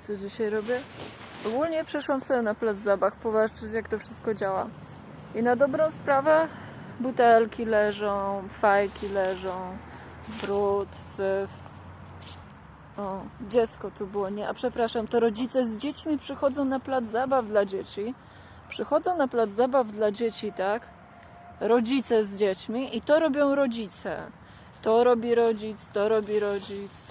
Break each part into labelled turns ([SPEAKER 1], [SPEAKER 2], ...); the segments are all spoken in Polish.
[SPEAKER 1] Co dzisiaj robię? Ogólnie przeszłam sobie na plac zabaw, popatrzeć jak to wszystko działa. I na dobrą sprawę butelki leżą, fajki leżą, brud, syf. O, dziecko tu było, nie? A przepraszam, to rodzice z dziećmi przychodzą na plac zabaw dla dzieci. Przychodzą na plac zabaw dla dzieci, tak? Rodzice z dziećmi i to robią rodzice. To robi rodzic, to robi rodzic,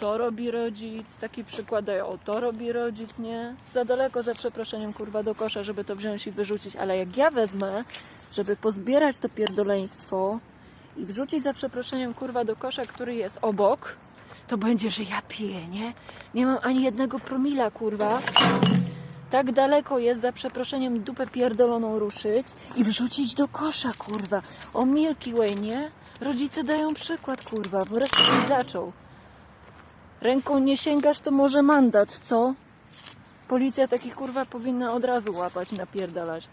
[SPEAKER 1] to robi rodzic. Taki przykład dają, o to robi rodzic, nie? Za daleko, za przeproszeniem, kurwa, do kosza, żeby to wziąć i wyrzucić. Ale jak ja wezmę, żeby pozbierać to pierdoleństwo i wrzucić za przeproszeniem, kurwa, do kosza, który jest obok, to będzie, że ja piję, nie? Nie mam ani jednego promila, kurwa. Tak daleko jest za przeproszeniem dupę pierdoloną ruszyć i wrzucić do kosza, kurwa. O Milky Way, nie? Rodzice dają przykład, kurwa, bo ktoś zaczął. Ręką nie sięgasz, to może mandat, co? Policja takich kurwa powinna od razu łapać, napierdalać.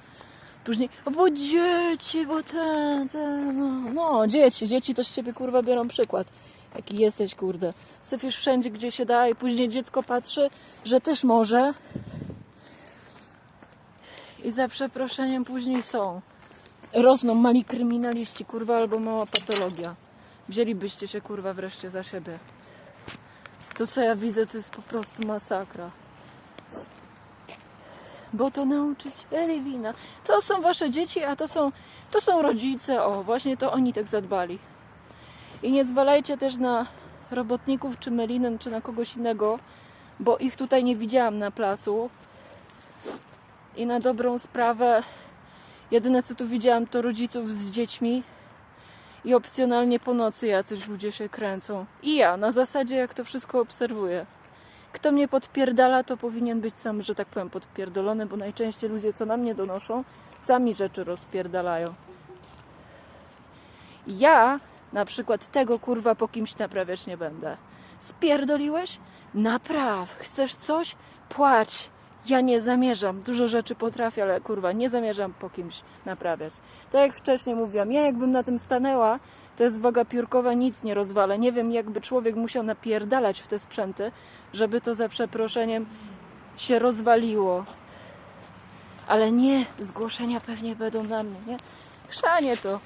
[SPEAKER 1] Później, o, bo dzieci, bo ten, ten, no, no, dzieci, dzieci to z ciebie kurwa biorą przykład. Jaki jesteś, kurde. Syfisz wszędzie, gdzie się da i później dziecko patrzy, że też może. I za przeproszeniem później są. Rosną mali kryminaliści, kurwa, albo mała patologia. Wzięlibyście się, kurwa, wreszcie za siebie. To, co ja widzę, to jest po prostu masakra. Bo to nauczycieli wina. To są wasze dzieci, a to są, to są rodzice. O, właśnie to oni tak zadbali. I nie zwalajcie też na robotników, czy Melinę, czy na kogoś innego, bo ich tutaj nie widziałam na placu. I na dobrą sprawę, jedyne co tu widziałam, to rodziców z dziećmi i opcjonalnie po nocy jacyś ludzie się kręcą. I ja, na zasadzie jak to wszystko obserwuję. Kto mnie podpierdala, to powinien być sam, że tak powiem, podpierdolony, bo najczęściej ludzie, co na mnie donoszą, sami rzeczy rozpierdalają. Ja na przykład tego kurwa po kimś naprawiać nie będę. Spierdoliłeś? Napraw. Chcesz coś? Płać. Ja nie zamierzam. Dużo rzeczy potrafię, ale kurwa, nie zamierzam po kimś naprawiać. Tak jak wcześniej mówiłam, ja jakbym na tym stanęła, to jest waga piórkowa, nic nie rozwalę. Nie wiem, jakby człowiek musiał napierdalać w te sprzęty, żeby to za przeproszeniem się rozwaliło. Ale nie, zgłoszenia pewnie będą na mnie, nie? Chrzanie to.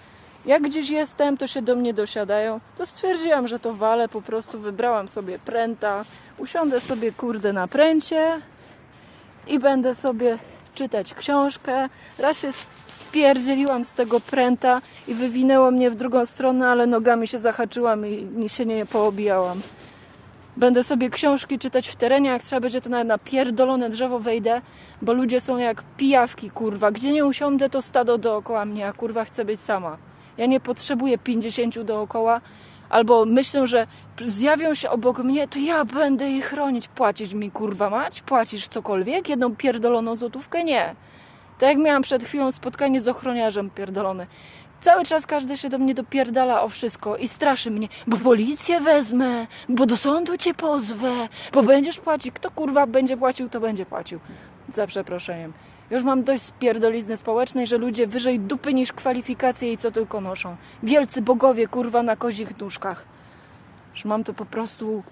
[SPEAKER 1] Jak gdzieś jestem, to się do mnie dosiadają. To stwierdziłam, że to walę, po prostu wybrałam sobie pręta. Usiądę sobie, kurde, na pręcie i będę sobie czytać książkę. Raz się spierdzieliłam z tego pręta i wywinęło mnie w drugą stronę, ale nogami się zahaczyłam i się nie poobijałam. Będę sobie książki czytać w terenie, jak trzeba będzie to nawet na pierdolone drzewo wejdę, bo ludzie są jak pijawki, kurwa. Gdzie nie usiądę, to stado dookoła mnie, a kurwa chcę być sama. Ja nie potrzebuję 50 dookoła, albo myślę, że zjawią się obok mnie, to ja będę ich chronić. Płacić mi, kurwa mać? Płacisz cokolwiek? Jedną pierdoloną złotówkę? Nie. Tak jak miałam przed chwilą spotkanie z ochroniarzem pierdolony. Cały czas każdy się do mnie dopierdala o wszystko i straszy mnie, bo policję wezmę, bo do sądu cię pozwę, bo będziesz płacić. Kto kurwa będzie płacił, to będzie płacił. Za przeproszeniem. Już mam dość spierdolizny społecznej, że ludzie wyżej dupy niż kwalifikacje i co tylko noszą. Wielcy bogowie kurwa na kozich nóżkach. Już mam to po prostu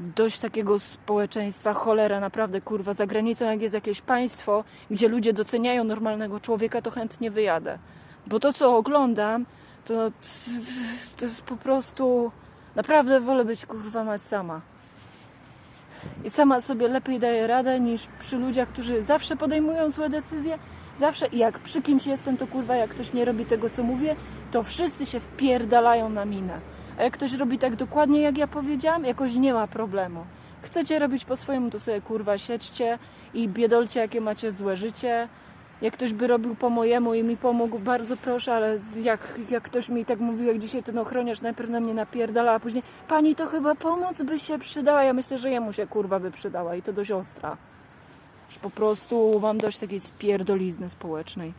[SPEAKER 1] dość takiego społeczeństwa, cholera, naprawdę, kurwa, za granicą jak jest jakieś państwo, gdzie ludzie doceniają normalnego człowieka, to chętnie wyjadę. Bo to, co oglądam, to, to jest po prostu, naprawdę wolę być, kurwa, mać sama. I sama sobie lepiej daję radę niż przy ludziach, którzy zawsze podejmują złe decyzje, zawsze, i jak przy kimś jestem, to kurwa, jak ktoś nie robi tego, co mówię, to wszyscy się wpierdalają na minę. A jak ktoś robi tak dokładnie, jak ja powiedziałam, jakoś nie ma problemu. Chcecie robić po swojemu, to sobie kurwa siedźcie i biedolcie, jakie macie złe życie. Jak ktoś by robił po mojemu i mi pomógł, bardzo proszę, ale jak, jak ktoś mi tak mówił, jak dzisiaj ten ochroniarz najpierw na mnie napierdala, a później pani to chyba pomoc by się przydała. Ja myślę, że jemu się kurwa by przydała i to do siostra. Już po prostu mam dość takiej spierdolizny społecznej.